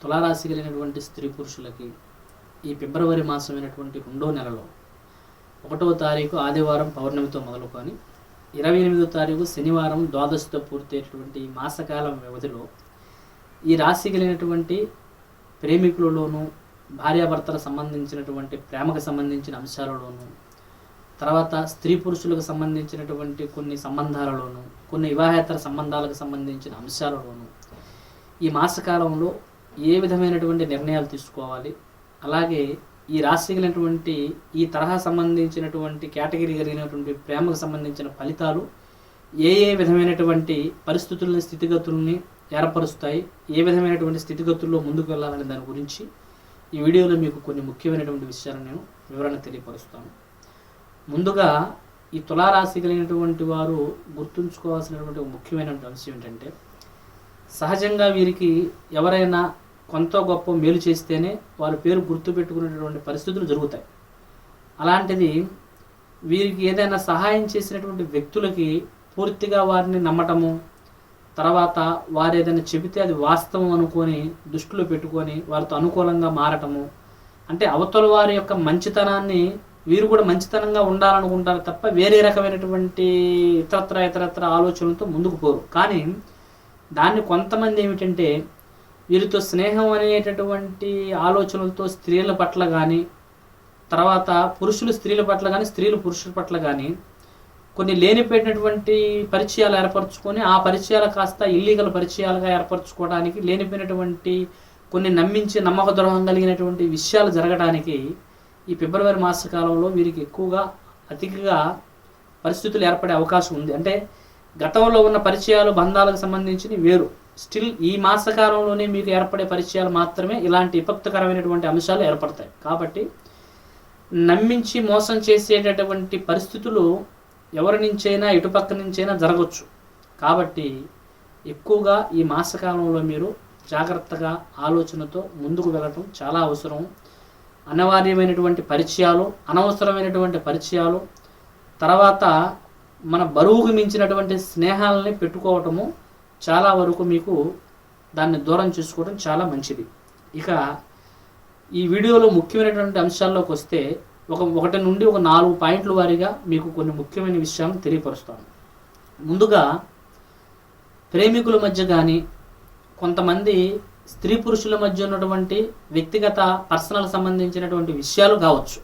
తులారాశి కలిగినటువంటి స్త్రీ పురుషులకి ఈ ఫిబ్రవరి మాసమైనటువంటి రెండో నెలలో ఒకటవ తారీఖు ఆదివారం పౌర్ణమితో మొదలుకొని ఇరవై ఎనిమిదో తారీఖు శనివారం ద్వాదశితో పూర్తయ్యేటువంటి ఈ మాసకాలం వ్యవధిలో ఈ రాశి కలిగినటువంటి ప్రేమికులలోనూ భార్యాభర్తలకు సంబంధించినటువంటి ప్రేమకు సంబంధించిన అంశాలలోనూ తర్వాత స్త్రీ పురుషులకు సంబంధించినటువంటి కొన్ని సంబంధాలలోనూ కొన్ని వివాహేతర సంబంధాలకు సంబంధించిన అంశాలలోనూ ఈ మాసకాలంలో ఏ విధమైనటువంటి నిర్ణయాలు తీసుకోవాలి? అలాగే ఈ రాశి కలిగినటువంటి ఈ తరహా సంబంధించినటువంటి కేటగిరీ కలిగినటువంటి ప్రేమకు సంబంధించిన ఫలితాలు ఏ ఏ విధమైనటువంటి పరిస్థితుల్ని స్థితిగతుల్ని ఏర్పరుస్తాయి? ఏ విధమైనటువంటి స్థితిగతుల్లో ముందుకు వెళ్ళాలనే దాని గురించి ఈ వీడియోలో మీకు కొన్ని ముఖ్యమైనటువంటి విషయాలను నేను వివరణ తెలియపరుస్తాను. ముందుగా ఈ తులారాశి కలిగినటువంటి వారు గుర్తుంచుకోవాల్సినటువంటి ఒక ముఖ్యమైనటువంటి అంశం ఏంటంటే సహజంగా వీరికి ఎవరైనా కొంత గొప్ప మేలు చేస్తేనే వారి పేరు గుర్తుపెట్టుకునేటువంటి పరిస్థితులు జరుగుతాయి. అలాంటిది వీరికి ఏదైనా సహాయం చేసినటువంటి వ్యక్తులకి పూర్తిగా వారిని నమ్మటము తర్వాత వారు ఏదైనా చెబితే అది వాస్తవం అనుకొని దృష్టిలో పెట్టుకొని వారితో అనుకూలంగా మారటము. అంటే అవతల వారి యొక్క మంచితనాన్ని వీరు కూడా మంచితనంగా ఉండాలనుకుంటారు తప్ప వేరే రకమైనటువంటి ఇతరత్ర ఇతరత్ర ఆలోచనలతో ముందుకు పోరు. కానీ దాన్ని కొంతమంది ఏమిటంటే వీరితో స్నేహం అనేటటువంటి ఆలోచనలతో స్త్రీల పట్ల కానీ తర్వాత పురుషులు స్త్రీల పట్ల కానీ స్త్రీలు పురుషుల పట్ల కానీ కొన్ని లేనిపోయినటువంటి పరిచయాలు ఏర్పరచుకొని ఆ పరిచయాలు కాస్త ఇల్లీగల్ పరిచయాలుగా ఏర్పరచుకోవడానికి లేనిపోయినటువంటి కొన్ని నమ్మించి నమ్మక ద్రోహం కలిగినటువంటి విషయాలు జరగడానికి ఈ ఫిబ్రవరి మాస కాలంలో వీరికి ఎక్కువగా అతిగా పరిస్థితులు ఏర్పడే అవకాశం ఉంది. అంటే గతంలో ఉన్న పరిచయాలు బంధాలకు సంబంధించి వేరు. స్టిల్ ఈ మాసకాలంలోనే మీకు ఏర్పడే పరిచయాలు మాత్రమే ఇలాంటి విపత్తుకరమైనటువంటి అంశాలు ఏర్పడతాయి. కాబట్టి నమ్మించి మోసం చేసేటటువంటి పరిస్థితులు ఎవరి నుంచైనా ఇటుపక్క నుంచైనా జరగవచ్చు కాబట్టి ఎక్కువగా ఈ మాసకాలంలో మీరు జాగ్రత్తగా ఆలోచనతో ముందుకు వెళ్ళటం చాలా అవసరం. అనివార్యమైనటువంటి పరిచయాలు అనవసరమైనటువంటి పరిచయాలు తర్వాత మన బరువుకు మించినటువంటి స్నేహాలని పెట్టుకోవటము చాలా వరకు మీకు దాన్ని దూరం చేసుకోవడం చాలా మంచిది. ఇక ఈ వీడియోలో ముఖ్యమైనటువంటి అంశాల్లోకి వస్తే ఒక ఒకటి నుండి ఒక నాలుగు పాయింట్ల వారీగా మీకు కొన్ని ముఖ్యమైన విషయాలను తెలియపరుస్తాను. ముందుగా ప్రేమికుల మధ్య కానీ కొంతమంది స్త్రీ పురుషుల మధ్య ఉన్నటువంటి వ్యక్తిగత పర్సనల్ సంబంధించినటువంటి విషయాలు కావచ్చు.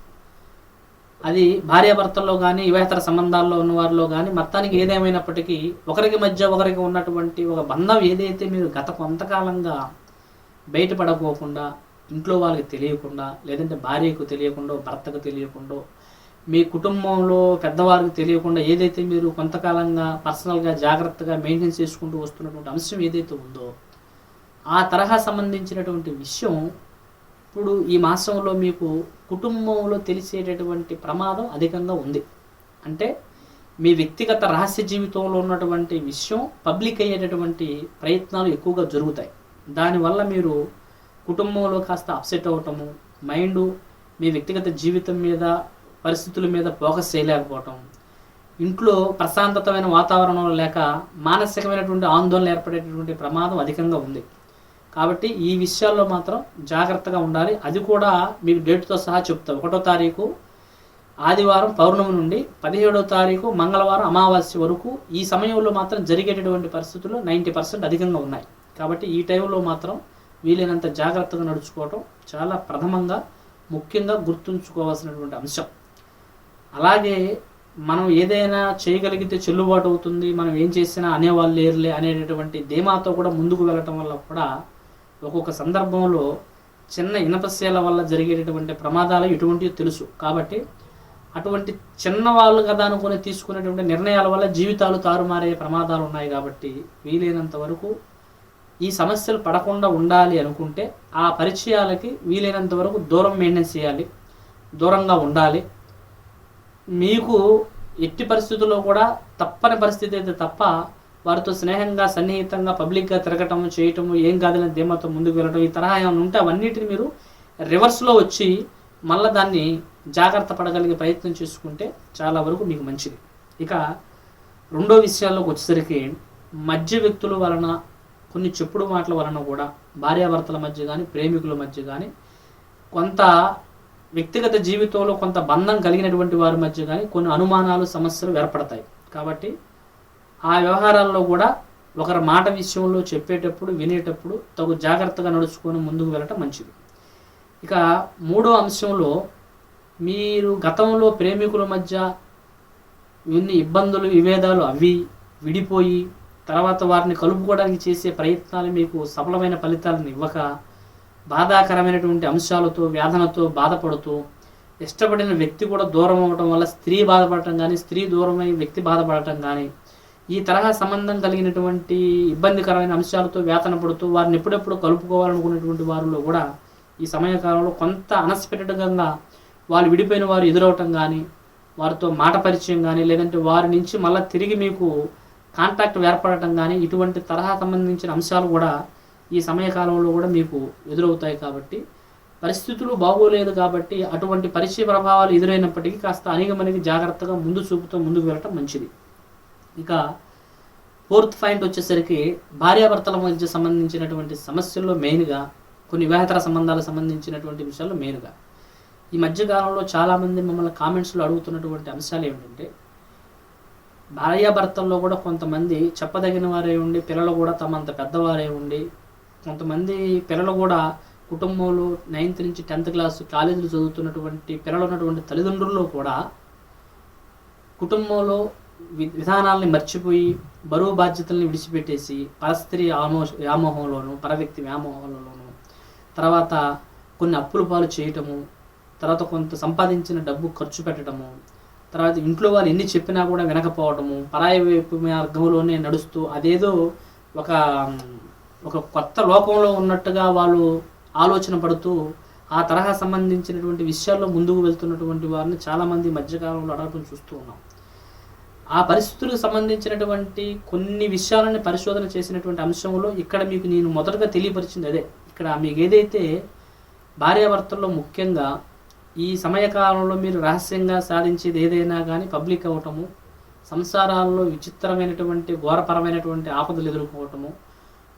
అది భార్యాభర్తల్లో కానీ వివాహేతర సంబంధాల్లో ఉన్న వారిలో కానీ మొత్తానికి ఏదేమైనప్పటికీ ఒకరికి మధ్య ఒకరికి ఉన్నటువంటి ఒక బంధం ఏదైతే మీరు గత కొంతకాలంగా బయటపడపోకుండా ఇంట్లో వాళ్ళకి తెలియకుండా లేదంటే భార్యకు తెలియకుండా భర్తకు తెలియకుండా మీ కుటుంబంలో పెద్దవారికి తెలియకుండా ఏదైతే మీరు కొంతకాలంగా పర్సనల్గా జాగ్రత్తగా మెయింటైన్ చేసుకుంటూ వస్తున్నటువంటి అంశం ఏదైతే ఉందో ఆ తరహా సంబంధించినటువంటి విషయం ఇప్పుడు ఈ మాసంలో మీకు కుటుంబంలో తెలిసేటటువంటి ప్రమాదం అధికంగా ఉంది. అంటే మీ వ్యక్తిగత రహస్య జీవితంలో ఉన్నటువంటి విషయం పబ్లిక్ అయ్యేటటువంటి ప్రయత్నాలు ఎక్కువగా జరుగుతాయి. దానివల్ల మీరు కుటుంబంలో కాస్త అప్సెట్ అవ్వటము మైండ్ మీ వ్యక్తిగత జీవితం మీద పరిస్థితుల మీద ఫోకస్ చేయలేకపోవటం ఇంట్లో ప్రశాంతతమైన వాతావరణం లేక మానసికమైనటువంటి ఆందోళన ఏర్పడేటటువంటి ప్రమాదం అధికంగా ఉంది. కాబట్టి ఈ విషయాల్లో మాత్రం జాగ్రత్తగా ఉండాలి. అది కూడా మీకు డేట్తో సహా చెప్తాం. ఒకటో తారీఖు ఆదివారం పౌర్ణమి నుండి పదిహేడో తారీఖు మంగళవారం అమావాస్య వరకు ఈ సమయంలో మాత్రం జరిగేటటువంటి పరిస్థితులు నైంటీ పర్సెంట్ అధికంగా ఉన్నాయి. కాబట్టి ఈ టైంలో మాత్రం వీలైనంత జాగ్రత్తగా నడుచుకోవటం చాలా ప్రథమంగా ముఖ్యంగా గుర్తుంచుకోవాల్సినటువంటి అంశం. అలాగే మనం ఏదైనా చేయగలిగితే చెల్లుబాటు అవుతుంది మనం ఏం చేసినా అనేవాళ్ళు లేరులే అనేటటువంటి ధీమాతో కూడా ముందుకు వెళ్ళటం వల్ల కూడా ఒక్కొక్క సందర్భంలో చిన్న ఇనపశీల వల్ల జరిగేటటువంటి ప్రమాదాలు ఎటువంటివి తెలుసు. కాబట్టి అటువంటి చిన్నవాళ్ళు కదా అనుకుని తీసుకునేటువంటి నిర్ణయాల వల్ల జీవితాలు తారుమారే ప్రమాదాలు ఉన్నాయి కాబట్టి వీలైనంత వరకు ఈ సమస్యలు పడకుండా ఉండాలి అనుకుంటే ఆ పరిచయాలకి వీలైనంత వరకు దూరం మెయింటైన్ చేయాలి దూరంగా ఉండాలి. మీకు ఎట్టి పరిస్థితుల్లో కూడా తప్పని పరిస్థితి అయితే తప్ప వారితో స్నేహంగా సన్నిహితంగా పబ్లిక్గా తిరగటం చేయటము ఏం కాదని ధీమాతో ముందుకు వెళ్ళటం ఈ తరహా ఏమైనా ఉంటే అవన్నిటిని మీరు రివర్స్లో వచ్చి మళ్ళీ దాన్ని జాగ్రత్త పడగలిగే ప్రయత్నం చేసుకుంటే చాలా వరకు మీకు మంచిది. ఇక రెండో విషయాల్లోకి వచ్చేసరికి మధ్య వ్యక్తుల వలన కొన్ని చెప్పుడు మాటల వలన కూడా భార్యాభర్తల మధ్య కానీ ప్రేమికుల మధ్య కానీ కొంత వ్యక్తిగత జీవితంలో కొంత బంధం కలిగినటువంటి వారి మధ్య కానీ కొన్ని అనుమానాలు సమస్యలు ఏర్పడతాయి. కాబట్టి ఆ వ్యవహారాల్లో కూడా ఒకరి మాట విషయంలో చెప్పేటప్పుడు వినేటప్పుడు తగు జాగ్రత్తగా నడుచుకొని ముందుకు వెళ్ళటం మంచిది. ఇక మూడో అంశంలో మీరు గతంలో ప్రేమికుల మధ్య ఇన్ని ఇబ్బందులు విభేదాలు అవి విడిపోయి తర్వాత వారిని కలుపుకోవడానికి చేసే ప్రయత్నాలు మీకు సఫలమైన ఫలితాలను ఇవ్వక బాధాకరమైనటువంటి అంశాలతో వేదనతో బాధపడుతూ ఇష్టపడిన వ్యక్తి కూడా దూరం అవ్వటం వల్ల స్త్రీ బాధపడటం కానీ స్త్రీ దూరమై వ్యక్తి బాధపడటం కానీ ఈ తరహా సంబంధం కలిగినటువంటి ఇబ్బందికరమైన అంశాలతో వేతన పడుతూ వారిని ఎప్పుడెప్పుడు కలుపుకోవాలనుకున్నటువంటి వారిలో కూడా ఈ సమయకాలంలో కొంత అన్ఎక్స్పెక్టెడ్గా వాళ్ళు విడిపోయిన వారు ఎదురవటం కానీ వారితో మాట పరిచయం కానీ లేదంటే వారి నుంచి మళ్ళీ తిరిగి మీకు కాంటాక్ట్ ఏర్పడటం కానీ ఇటువంటి తరహా సంబంధించిన అంశాలు కూడా ఈ సమయకాలంలో కూడా మీకు ఎదురవుతాయి కాబట్టి పరిస్థితులు బాగోలేదు కాబట్టి అటువంటి పరిచయ ప్రభావాలు ఎదురైనప్పటికీ కాస్త అనిగమనిగి జాగ్రత్తగా ముందు చూపుతో ముందుకు వెళ్ళటం మంచిది. ఇక ఫోర్త్ పాయింట్ వచ్చేసరికి భార్యాభర్తల మధ్య సంబంధించినటువంటి సమస్యల్లో మెయిన్గా కొన్ని వివాహేతర సంబంధాలకు సంబంధించినటువంటి విషయాల్లో మెయిన్గా. ఈ మధ్యకాలంలో చాలామంది మమ్మల్ని కామెంట్స్లో అడుగుతున్నటువంటి అంశాలు ఏమిటంటే భార్యాభర్తల్లో కూడా కొంతమంది చెప్పదగిన వారే ఉండి పిల్లలు కూడా తమంత పెద్దవారే ఉండి కొంతమంది పిల్లలు కూడా కుటుంబంలో నైన్త్ నుంచి టెన్త్ క్లాస్ కాలేజీలు చదువుతున్నటువంటి పిల్లలు ఉన్నటువంటి తల్లిదండ్రుల్లో కూడా కుటుంబంలో విధానాల్ని మర్చిపోయి బరువు బాధ్యతల్ని విడిచిపెట్టేసి పరస్త్రీ ఆమో వ్యామోహంలోను పరవ్యక్తి వ్యామోహంలోను తర్వాత కొన్ని అప్పుల పాలు చేయటము తర్వాత కొంత సంపాదించిన డబ్బు ఖర్చు పెట్టడము తర్వాత ఇంట్లో వాళ్ళు ఎన్ని చెప్పినా కూడా వినకపోవడము పరాయి వైపు మార్గంలోనే నడుస్తూ అదేదో ఒక ఒక కొత్త లోకంలో ఉన్నట్టుగా వాళ్ళు ఆలోచన పడుతూ ఆ తరహా సంబంధించినటువంటి విషయాల్లో ముందుకు వెళ్తున్నటువంటి వారిని చాలామంది మధ్యకాలంలో అడగటం చూస్తూ ఉన్నాం. ఆ పరిస్థితులకు సంబంధించినటువంటి కొన్ని విషయాలని పరిశోధన చేసినటువంటి అంశంలో ఇక్కడ మీకు నేను మొదటగా తెలియపరిచింది అదే. ఇక్కడ మీకు ఏదైతే భార్యాభర్తల్లో ముఖ్యంగా ఈ సమయకాలంలో మీరు రహస్యంగా సాధించేది ఏదైనా కానీ పబ్లిక్ అవ్వటము సంసారాల్లో విచిత్రమైనటువంటి ఘోరపరమైనటువంటి ఆపదలు ఎదుర్కోవటము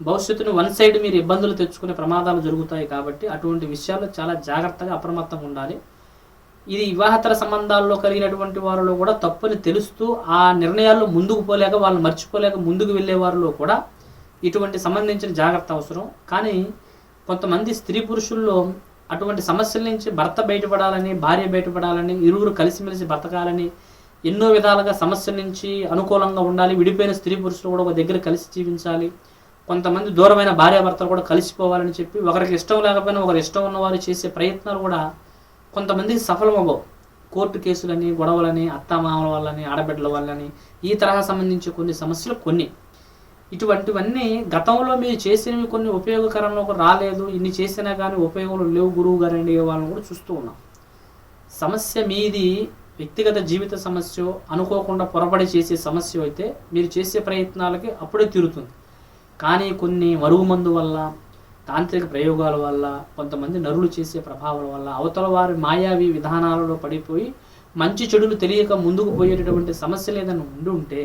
భవిష్యత్తును వన్ సైడ్ మీరు ఇబ్బందులు తెచ్చుకునే ప్రమాదాలు జరుగుతాయి కాబట్టి అటువంటి విషయాల్లో చాలా జాగ్రత్తగా అప్రమత్తంగా ఉండాలి. ఇది వివాహతర సంబంధాల్లో కలిగినటువంటి వారిలో కూడా తప్పుని తెలుస్తూ ఆ నిర్ణయాల్లో ముందుకు పోలేక వాళ్ళు మర్చిపోలేక ముందుకు వెళ్ళే వారిలో కూడా ఇటువంటి సంబంధించిన జాగ్రత్త అవసరం. కానీ కొంతమంది స్త్రీ పురుషుల్లో అటువంటి సమస్యల నుంచి భర్త బయటపడాలని భార్య బయటపడాలని ఇరువురు కలిసిమెలిసి బ్రతకాలని ఎన్నో విధాలుగా సమస్యల నుంచి అనుకూలంగా ఉండాలి. విడిపోయిన స్త్రీ పురుషులు కూడా ఒక దగ్గర కలిసి జీవించాలి. కొంతమంది దూరమైన భార్యాభర్తలు కూడా కలిసిపోవాలని చెప్పి ఒకరికి ఇష్టం లేకపోయినా ఒకరు ఇష్టం ఉన్నవారు చేసే ప్రయత్నాలు కూడా కొంతమంది సఫలమవ్వవు. కోర్టు కేసులని గొడవలని అత్తామామల వల్లని ఆడబిడ్డల వల్లని ఈ తరహా సంబంధించి కొన్ని సమస్యలు కొన్ని. ఇటువంటివన్నీ గతంలో మీరు చేసినవి కొన్ని ఉపయోగకరంలోకి రాలేదు. ఇన్ని చేసినా కానీ ఉపయోగంలో లేవు గురువు గారు వాళ్ళని కూడా చూస్తూ ఉన్నాం. సమస్య మీది వ్యక్తిగత జీవిత సమస్య అనుకోకుండా పొరపడి చేసే సమస్య అయితే మీరు చేసే ప్రయత్నాలకి అప్పుడే తీరుతుంది. కానీ కొన్ని మరుగు మందు వల్ల తాంత్రిక ప్రయోగాల వల్ల కొంతమంది నరులు చేసే ప్రభావాల వల్ల అవతల వారి మాయావి విధానాలలో పడిపోయి మంచి చెడులు తెలియక ముందుకు పోయేటటువంటి సమస్యలు ఏదైనా ఉండి ఉంటే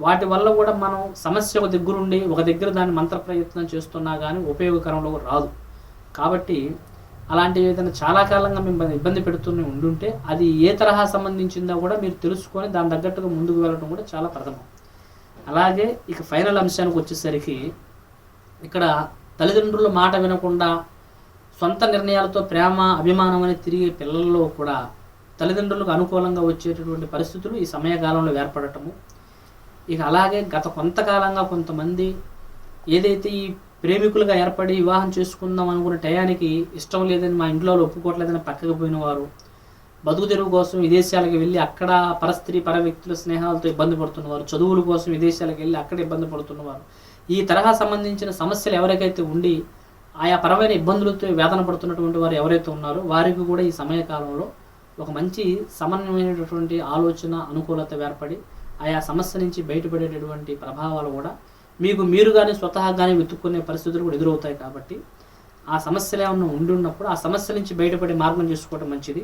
వాటి వల్ల కూడా మనం సమస్య ఒక దగ్గరుండి ఒక దగ్గర దాన్ని మంత్ర ప్రయత్నం చేస్తున్నా కానీ ఉపయోగకరంలో రాదు. కాబట్టి అలాంటివి ఏదైనా చాలా కాలంగా మిమ్మల్ని ఇబ్బంది పెడుతూనే ఉండుంటే అది ఏ తరహా సంబంధించిందో కూడా మీరు తెలుసుకొని దాని తగ్గట్టుగా ముందుకు వెళ్ళడం కూడా చాలా ప్రథమం. అలాగే ఇక ఫైనల్ అంశానికి వచ్చేసరికి ఇక్కడ తల్లిదండ్రుల మాట వినకుండా సొంత నిర్ణయాలతో ప్రేమ అభిమానం అని తిరిగే పిల్లల్లో కూడా తల్లిదండ్రులకు అనుకూలంగా వచ్చేటటువంటి పరిస్థితులు ఈ సమయకాలంలో ఏర్పడటము. ఇక అలాగే గత కొంతకాలంగా కొంతమంది ఏదైతే ఈ ప్రేమికులుగా ఏర్పడి వివాహం చేసుకుందాం అనుకున్న టయానికి ఇష్టం లేదని మా ఇంట్లో ఒప్పుకోవట్లేదని పక్కకు పోయిన వారు బతుకు తెరువు కోసం విదేశాలకు వెళ్ళి అక్కడ పరస్త్రీ పర వ్యక్తుల స్నేహాలతో ఇబ్బంది పడుతున్నవారు చదువుల కోసం విదేశాలకు వెళ్ళి అక్కడ ఇబ్బంది పడుతున్నవారు ఈ తరహా సంబంధించిన సమస్యలు ఎవరికైతే ఉండి ఆయా పరమైన ఇబ్బందులతో వేదన పడుతున్నటువంటి వారు ఎవరైతే ఉన్నారో వారికి కూడా ఈ సమయకాలంలో ఒక మంచి సమన్వయమైనటువంటి ఆలోచన అనుకూలత ఏర్పడి ఆయా సమస్య నుంచి బయటపడేటటువంటి ప్రభావాలు కూడా మీకు మీరు కానీ స్వతహాగానే వెతుక్కునే పరిస్థితులు కూడా ఎదురవుతాయి కాబట్టి ఆ సమస్యలు ఏమన్నా ఉండి ఉన్నప్పుడు ఆ సమస్య నుంచి బయటపడే మార్గం చేసుకోవడం మంచిది.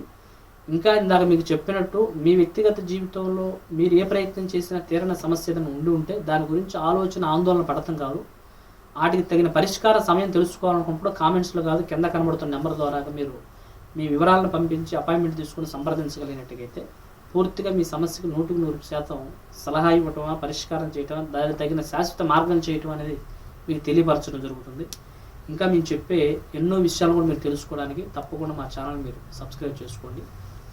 ఇంకా ఇందాక మీకు చెప్పినట్టు మీ వ్యక్తిగత జీవితంలో మీరు ఏ ప్రయత్నం చేసినా తీరని సమస్య ఏదైనా ఉండి ఉంటే దాని గురించి ఆలోచన ఆందోళన పడతాం కాదు. వాటికి తగిన పరిష్కార సమయం తెలుసుకోవాలనుకున్నప్పుడు కామెంట్స్లో కాదు కింద కనబడుతున్న నెంబర్ ద్వారా మీరు మీ వివరాలను పంపించి అపాయింట్మెంట్ తీసుకుని సంప్రదించగలిగినట్టుగైతే పూర్తిగా మీ సమస్యకు నూటికి నూరు శాతం సలహా ఇవ్వటం పరిష్కారం చేయటం దానికి తగిన శాశ్వత మార్గం చేయటం అనేది మీకు తెలియపరచడం జరుగుతుంది. ఇంకా మేము చెప్పే ఎన్నో విషయాలు కూడా మీరు తెలుసుకోవడానికి తప్పకుండా మా ఛానల్ మీరు సబ్స్క్రైబ్ చేసుకోండి.